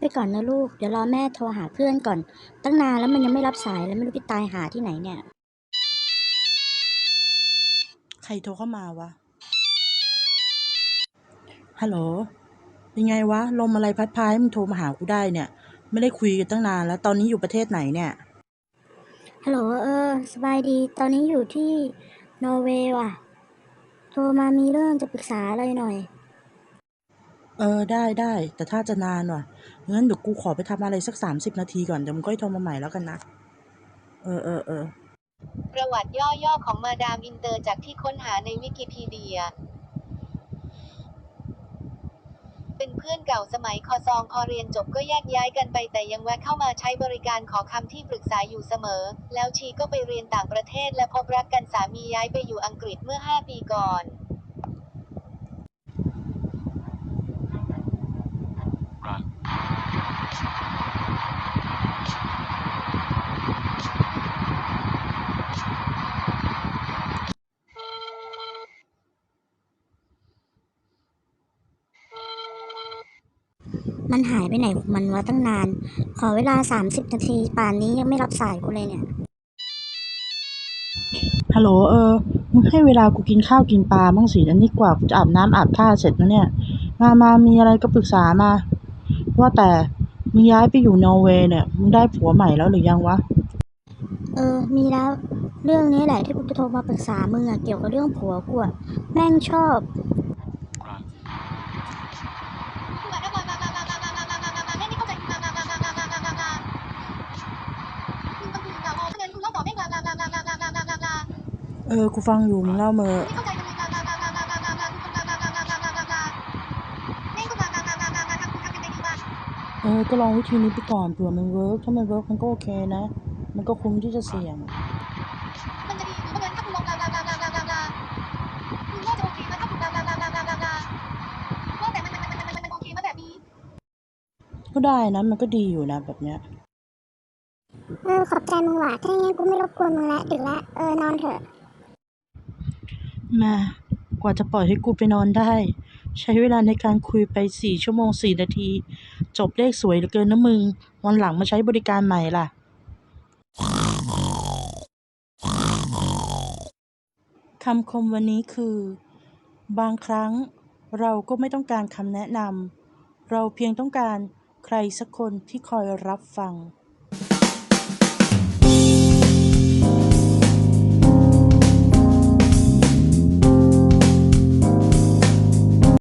ไปก่อนนะลูก เดี๋ยวรอแม่โทรหาเพื่อนก่อน ตั้งนานแล้วมันยังไม่รับสายแล้วไม่รู้ไปตายหาที่ไหนเนี่ย ใครโทรเข้ามาวะ ฮัลโหล ยังไงวะ ลมอะไรพัดพาให้มึงโทรมาหากูได้เนี่ย ไม่ได้คุยกันตั้งนานแล้ว ตอนนี้อยู่ประเทศไหนเนี่ย ฮัลโหลเออ สบายดี ตอนนี้อยู่ที่นอร์เวย์ว่ะ โทรมามีเรื่องจะปรึกษาอะไรหน่อย เออ ได้ได้ แต่ถ้าจะนานว่ะงั้นเดี๋ยวกูขอไปทำอะไรสักสามสิบนาทีก่อน เดี๋ยวมึงก็โทรมาใหม่แล้วกันนะ เออเออเออ ประวัติย่อๆ ของมาดามอินเตอร์จากที่ค้นหาในวิกิพีเดีย เป็นเพื่อนเก่าสมัยคอซองพอเรียนจบก็แยกย้ายกันไปแต่ยังแวะเข้ามาใช้บริการขอคำที่ปรึกษาอยู่เสมอ แล้วชีก็ไปเรียนต่างประเทศและพบรักกันสามีย้ายไปอยู่อังกฤษเมื่อ 5 ปีก่อน มันหายไปไหนของมันวะตั้งนาน ขอเวลา 30 นาที ป่านนี้ยังไม่รับสายกูเลยเนี่ย ฮัลโหลเออ มึงให้เวลากูกินข้าวกินปลาบ้างสิอันนี้กว่ากูจะอาบน้ำอาบท่าเสร็จนะเนี่ย มามามีอะไรก็ปรึกษามา ว่าแต่ มึงย้ายไปอยู่นอร์เวย์เนี่ย มึงได้ผัวใหม่แล้วหรือยังวะ เออ มีแล้ว เรื่องนี้แหละที่กูจะโทรมาปรึกษามึงอะเกี่ยวกับเรื่องผัวกูอะแม่งชอบ เออ กูฟังอยู่มึงเล่าเมอเออ ก็ลองวิธีนี้ไปก่อนเผื่อมันเวิร์กถ้ามันเวิร์กมันก็โอเคนะ มันก็คุ้มที่จะเสี่ยงมันจะดีหรือว่าเงินถ้าคุณลงลาลาลาลาลาลาลาคุณว่าจะโอเคไหมถ้าคุณลาลาลาลาลาลาลาว่าแต่มันมันมันมันมันมันโอเคไหมแบบนี้ก็ได้นะ มันก็ดีอยู่นะแบบเนี้ย เออ ขอบใจมึงว่ะถ้าอย่างงั้นกูไม่รบกวนมึงละดึกละ เออ นอนเถอะ แม่กว่าจะปล่อยให้กูไปนอนได้ ใช้เวลาในการคุยไปสี่ชั่วโมงสี่นาที จบเลขสวยเหลือเกินนะมึง วันหลังมาใช้บริการใหม่ล่ะ คำคมวันนี้คือ บางครั้งเราก็ไม่ต้องการคำแนะนำเราเพียงต้องการใครสักคนที่คอยรับฟัง